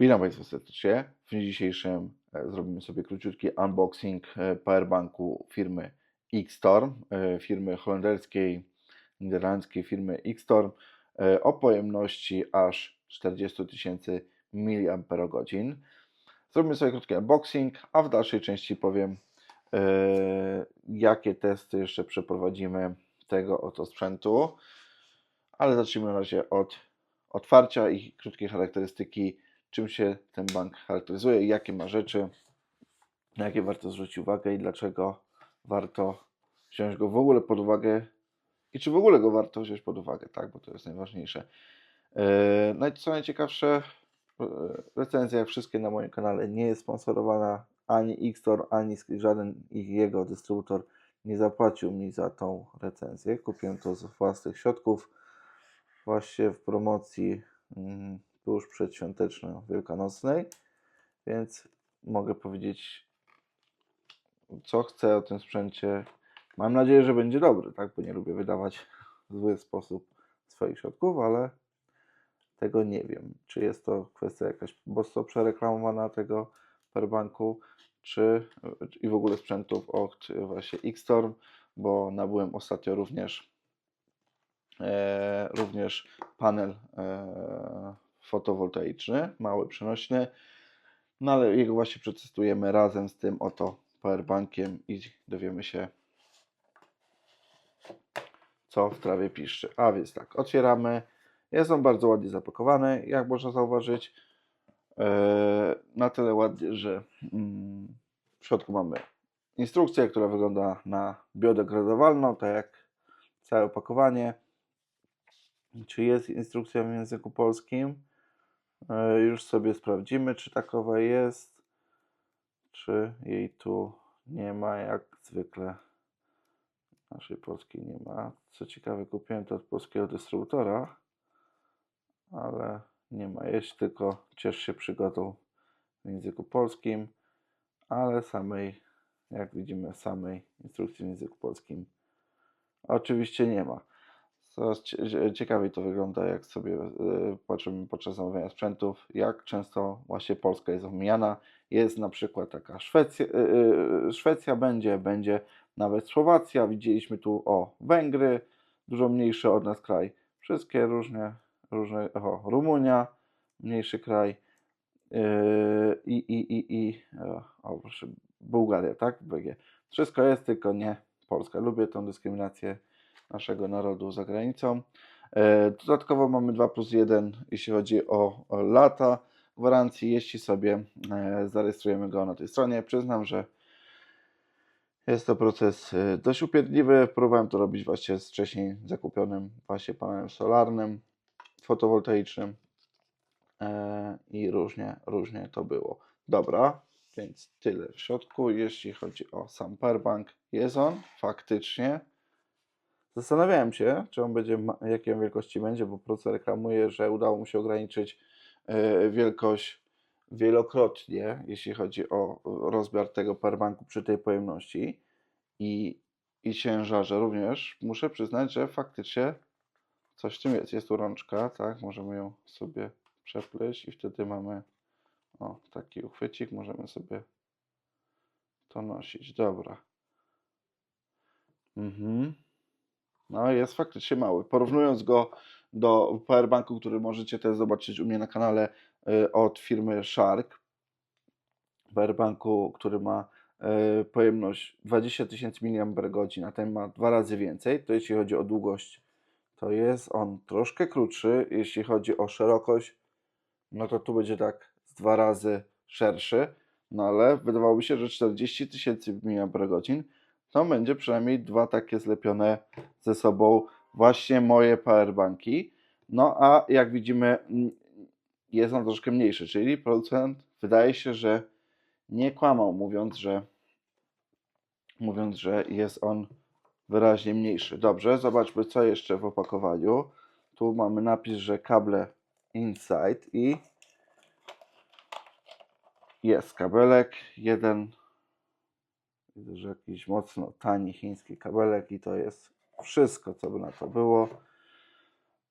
Witam Państwa serdecznie. W dniu dzisiejszym e, zrobimy sobie króciutki unboxing e, powerbanku firmy Xstorm, e, firmy holenderskiej, niderlandzkiej firmy Xstorm e, o pojemności aż 40 tysięcy mAh. Zrobimy sobie krótki unboxing, a w dalszej części powiem, jakie testy jeszcze przeprowadzimy tego oto sprzętu. Ale zacznijmy na razie od otwarcia i krótkiej charakterystyki czym się ten bank charakteryzuje jakie ma rzeczy, na jakie warto zwrócić uwagę i dlaczego warto wziąć go w ogóle pod uwagę i czy w ogóle go warto wziąć pod uwagę, tak, bo to jest najważniejsze. Eee, No i co najciekawsze, e, recenzja jak wszystkie na moim kanale nie jest sponsorowana ani Xtor, ani żaden ich jego dystrybutor nie zapłacił mi za tą recenzję. Kupiłem to z własnych środków właśnie w promocji mm, tuż przedświąteczno-wielkanocnej, więc mogę powiedzieć, co chcę o tym sprzęcie. Mam nadzieję, że będzie dobry, tak? Bo nie lubię wydawać w zły sposób swoich środków, ale tego nie wiem. Czy jest to kwestia jakaś mocno przereklamowana tego powerbanku, czy i w ogóle sprzętów od właśnie Xstorm, bo nabyłem ostatnio również e, również panel e, fotowoltaiczny, mały, przenośny. No ale jego właśnie przetestujemy razem z tym oto powerbankiem i dowiemy się, co w trawie piszczy. A więc tak, otwieramy. Jest on bardzo ładnie zapakowany, jak można zauważyć. Eee, na tyle ładnie, że mm, w środku mamy instrukcję, która wygląda na biodegradowalną, tak jak całe opakowanie. Czy jest instrukcja w języku polskim? E, Już sobie sprawdzimy, czy takowa jest, czy jej tu nie ma, jak zwykle naszej polskiej nie ma. Co ciekawe, kupiłem to od polskiego dystrybutora, ale nie ma. Jest tylko ciesz się przygodą w języku polskim, ale samej, jak widzimy, samej instrukcji w języku polskim oczywiście nie ma. Coraz cie- ciekawiej to wygląda, jak sobie y, patrzymy podczas zamawiania sprzętów, jak często właśnie Polska jest omijana. Jest na przykład taka Szwecja, y, y, Szwecja będzie, będzie nawet Słowacja. Widzieliśmy tu o Węgry, dużo mniejszy od nas kraj. Wszystkie różne, różne o, Rumunia, mniejszy kraj. I, i, i, i o, Bułgaria, tak? Wszystko jest, tylko nie Polska. Lubię tą dyskryminację naszego narodu za granicą. E, Dodatkowo mamy 2 plus 1, jeśli chodzi o, lata gwarancji, jeśli sobie e, zarejestrujemy go na tej stronie. Przyznam, że jest to proces e, dość upierdliwy. Próbowałem to robić właśnie z wcześniej zakupionym właśnie panelem solarnym, fotowoltaicznym i różnie, różnie to było. Dobra, więc tyle w środku. Jeśli chodzi o sam powerbank, jest on faktycznie Zastanawiałem się, czy on będzie, jakiej wielkości będzie, bo producent reklamuje, że udało mu się ograniczyć e, wielkość wielokrotnie, jeśli chodzi o o rozmiar tego powerbanku przy tej pojemności i, i ciężarze również. Muszę przyznać, że faktycznie coś w tym jest. Jest tu rączka, tak, możemy ją sobie przepleść i wtedy mamy o, taki uchwycik, możemy sobie to nosić. Dobra. Mhm. No, jest faktycznie mały. Porównując go do powerbanku, który możecie też zobaczyć u mnie na kanale y, od firmy Shark, powerbanku, który ma y, pojemność 20 tysięcy mAh, a ten ma dwa razy więcej, to jeśli chodzi o długość, to jest on troszkę krótszy. Jeśli chodzi o szerokość, no to tu będzie tak z dwa razy szerszy, no ale wydawałoby się, że 40 tysięcy mAh to będzie przynajmniej dwa takie zlepione ze sobą właśnie moje powerbanki. No a jak widzimy, jest on troszkę mniejszy, czyli producent wydaje się, że nie kłamał, mówiąc, że mówiąc, że jest on wyraźnie mniejszy. Dobrze, zobaczmy co jeszcze w opakowaniu. Tu mamy napis, że kable inside i jest kabelek jeden że jakiś mocno tani chiński kabelek i to jest wszystko, co by na to było.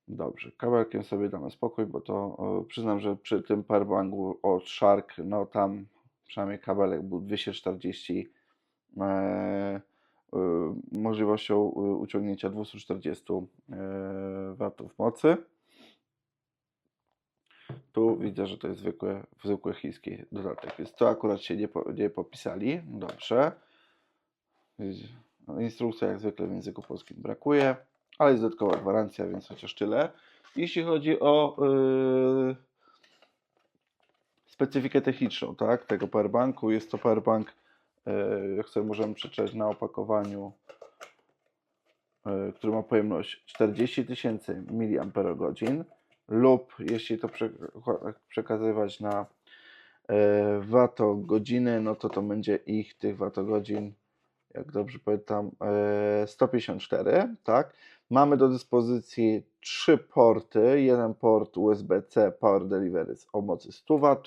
Dobrze, kabelkiem sobie damy spokój, bo to o, przyznam, że przy tym powerbanku od Shark, no tam przynajmniej kabelek był 240 e, e, możliwością e, uciągnięcia 240 e, watów mocy. Tu widzę, że to jest zwykły, zwykły chiński dodatek, więc to akurat się nie, po, nie popisali. Dobrze. Widzicie, Instrukcja jak zwykle w języku polskim brakuje, ale jest dodatkowa gwarancja, więc chociaż tyle. Jeśli chodzi o yy, specyfikę techniczną tak, tego powerbanku, jest to powerbank, yy, jak sobie możemy przeczytać na opakowaniu, yy, który ma pojemność 40 tysięcy mAh lub jeśli to prze, przekazywać na e, watogodziny, no to to będzie ich tych watogodzin, jak dobrze pamiętam, e, 154, tak? Mamy do dyspozycji trzy porty, jeden port USB-C Power Delivery o mocy 100 W,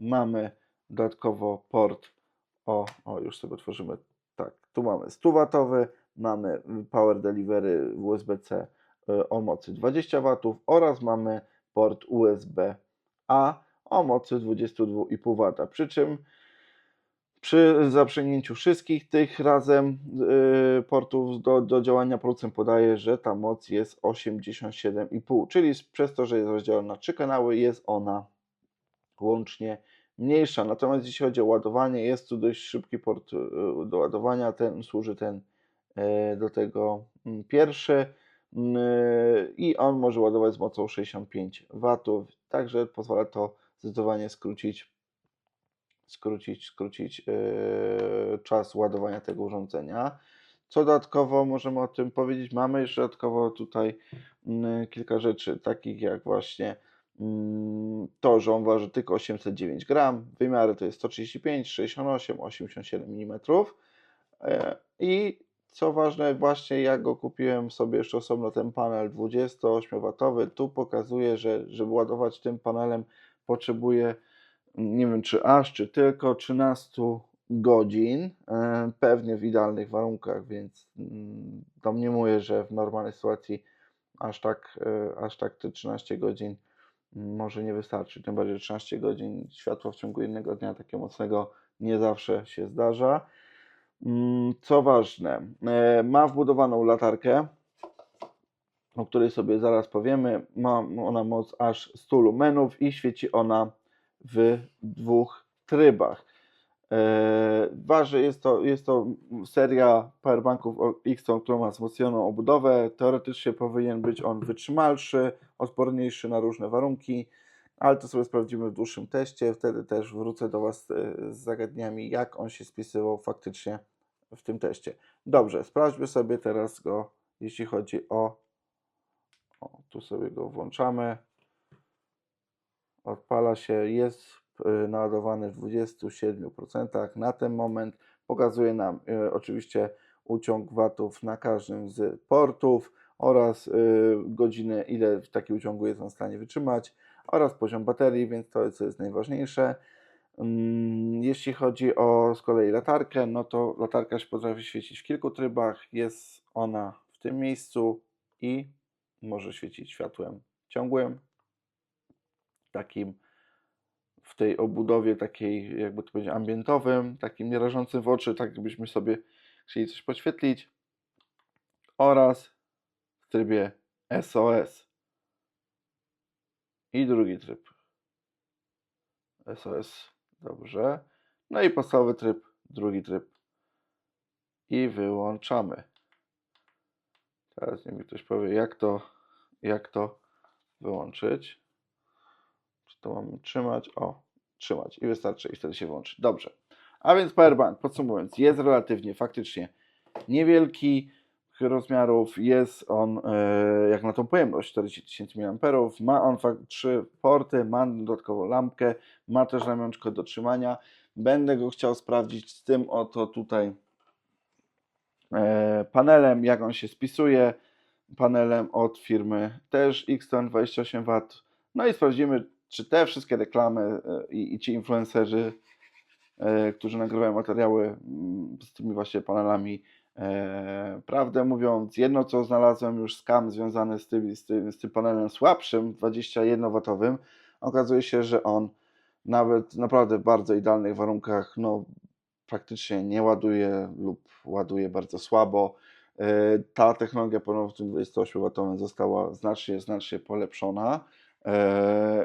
mamy dodatkowo port, o, o już sobie otworzymy, tak, tu mamy 100 W, mamy Power Delivery USB-C e, o mocy 20 W oraz mamy port USB-A o mocy 22,5 W. Przy czym przy zaprzęgnięciu wszystkich tych razem yy, portów do, do działania producent podaje, że ta moc jest 87,5, czyli przez to, że jest rozdzielona na trzy kanały, jest ona łącznie mniejsza. Natomiast jeśli chodzi o ładowanie, jest tu dość szybki port yy, do ładowania, ten służy ten yy, do tego mm, pierwszy yy, i on może ładować z mocą 65 W, także pozwala to zdecydowanie skrócić skrócić, skrócić yy, czas ładowania tego urządzenia. Co dodatkowo możemy o tym powiedzieć? Mamy jeszcze dodatkowo tutaj yy, kilka rzeczy, takich jak właśnie yy, to, że on waży tylko 809 gram, wymiary to jest 135, 68, 87 mm. I co ważne, właśnie ja go kupiłem sobie jeszcze osobno ten panel 28W. Tu pokazuje, że żeby ładować tym panelem potrzebuje nie wiem czy aż, czy tylko 13 godzin, e, pewnie w idealnych warunkach, więc mm, domniemuję, że w normalnej sytuacji aż tak, e, aż tak te 13 godzin może nie wystarczy. Tym bardziej 13 godzin światła w ciągu jednego dnia takiego mocnego nie zawsze się zdarza. Mm, Co ważne, e, ma wbudowaną latarkę, o której sobie zaraz powiemy. Ma ona moc aż 100 lumenów i świeci ona w dwóch trybach. E, Waży jest to, jest to seria powerbanków Xton, która ma wzmocnioną obudowę. Teoretycznie powinien być on wytrzymalszy, odporniejszy na różne warunki, ale to sobie sprawdzimy w dłuższym teście. Wtedy też wrócę do Was e, z zagadnieniami, jak on się spisywał faktycznie w tym teście. Dobrze, sprawdźmy sobie teraz go, jeśli chodzi o. o tu sobie go włączamy odpala się, jest y, naładowany w 27%. Na ten moment pokazuje nam y, oczywiście uciąg watów na każdym z portów oraz y, godzinę, ile w takim uciągu jest on w stanie wytrzymać oraz poziom baterii, więc to jest, co jest najważniejsze. Mm, Jeśli chodzi o z kolei latarkę, no to latarka się potrafi świecić w kilku trybach. Jest ona w tym miejscu i może świecić światłem ciągłym, takim w tej obudowie takiej, jakby to powiedzieć, ambientowym, takim nie rażącym w oczy, tak jakbyśmy sobie chcieli coś podświetlić. Oraz w trybie SOS i drugi tryb. SOS, dobrze. No i podstawowy tryb, drugi tryb. I wyłączamy. Teraz nie mi ktoś powie jak to jak to wyłączyć. czy to mamy trzymać? O, trzymać i wystarczy i wtedy się włączy. Dobrze. A więc powerbank, podsumowując, jest relatywnie faktycznie niewielki rozmiarów, jest on e, jak na tą pojemność 40 tysięcy mAh, ma on fak- trzy porty, ma dodatkową lampkę, ma też ramionczko do trzymania. Będę go chciał sprawdzić z tym oto tutaj e, panelem, jak on się spisuje. Panelem od firmy też Xton 28W. No i sprawdzimy, czy te wszystkie reklamy e, i, i ci influencerzy, e, którzy nagrywają materiały mm, z tymi właśnie panelami, E, prawdę mówiąc, jedno co znalazłem już skam związany z tym, z tym, z tym panelem słabszym, 21W, okazuje się, że on nawet naprawdę w bardzo idealnych warunkach, no praktycznie nie ładuje lub ładuje bardzo słabo. Ta technologia ponownie w tym 28W została znacznie, znacznie polepszona,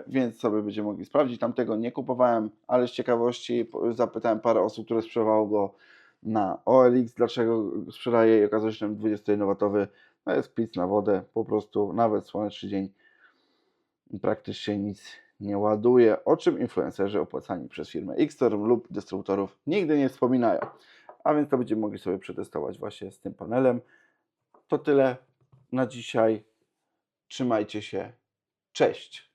więc sobie będziemy mogli sprawdzić. Tamtego nie kupowałem, ale z ciekawości zapytałem parę osób, które sprzedawało go na OLX, dlaczego sprzedaje i okazało się, że ten 21W no jest pic na wodę, po prostu nawet słoneczny dzień praktycznie nic nie ładuje, o czym influencerzy opłacani przez firmę Xtorm lub dystrybutorów nigdy nie wspominają. A więc to będziemy mogli sobie przetestować właśnie z tym panelem. To tyle na dzisiaj. Trzymajcie się. Cześć.